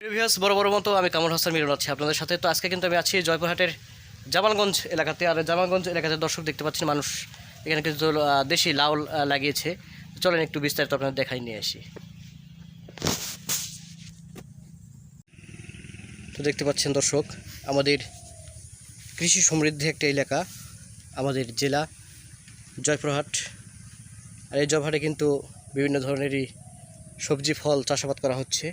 Previous বড় বড় মতো আমি কামর হাসান মিলন আছি আপনাদের সাথে। তো আজকে কিন্তু আমি আছি জয়পুরহাটের জামালগঞ্জ এলাকাতে। আর জামালগঞ্জ এলাকাতে দর্শক দেখতে পাচ্ছেন, মানুষ এখানে কিন্তু দেশি লাউ লাগিয়েছে। চলেন একটু বিস্তারিত আপনাদের দেখাই নিয়ে আসি। তো দেখতে পাচ্ছেন দর্শক, আমাদের কৃষি সমৃদ্ধি একটা এলাকা, আমাদের জেলা জয়পুরহাট। আর এই জয়পুরহাটে কিন্তু বিভিন্ন ধরনেরই সবজি, ফল চাষাবাদ করা হচ্ছে।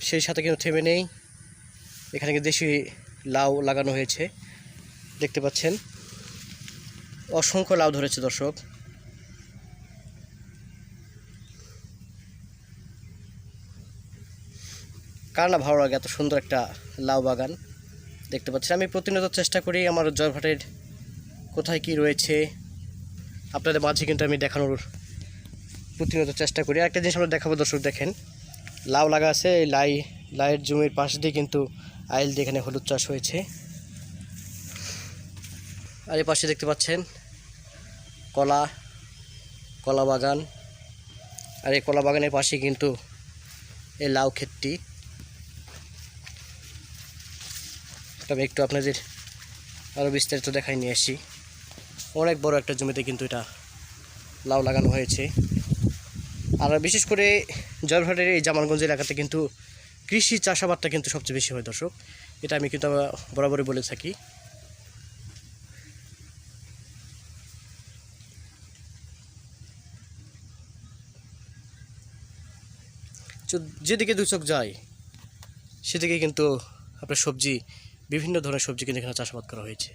সেই সাথে কিন্তু থেমে নেই। এখানে দেশি লাউ লাগানো হয়েছে। দেখতে পাচ্ছেন। অসংখ্য লাউ ধরেছে দর্শক। কার না ভালো লাগে এত সুন্দর একটা লাউ বাগান? দেখতে পাচ্ছেন। আমি প্রতিনিয়ত চেষ্টা করি আমার জয়ভাটের কোথায় কি রয়েছে। আপনাদের মাঝে কিন্তু আমি দেখানোর প্রতিনিয়ত চেষ্টা করি। একটা জিনিস আমরা দেখাবো দর্শক, দেখেন। লাউ লাগা আছে, এই লাই, লাইয়ের জমির পাশ দিয়ে কিন্তু আইল দিয়ে এখানে হলুদ চাষ হয়েছে। আর এই পাশে দেখতে পাচ্ছেন কলা কলা বাগান। আর এই কলা বাগানের পাশে কিন্তু এই লাউ ক্ষেতটি। তবে একটু আপনাদের আরও বিস্তারিত দেখাই নিয়ে আসি। অনেক বড় একটা জমিতে কিন্তু এটা লাউ লাগানো হয়েছে। আর বিশেষ করে জয়ভাটের এই জামালগঞ্জ এলাকাতে কিন্তু কৃষি চাষাবাদটা কিন্তু সবচেয়ে বেশি হয়, দর্শক। এটা আমি কিন্তু আমরা বরাবরই বলে থাকি। যেদিকে দু চোখ যায়, সেদিকে কিন্তু আপনার সবজি, বিভিন্ন ধরনের সবজি কিন্তু এখানে চাষাবাদ করা হয়েছে।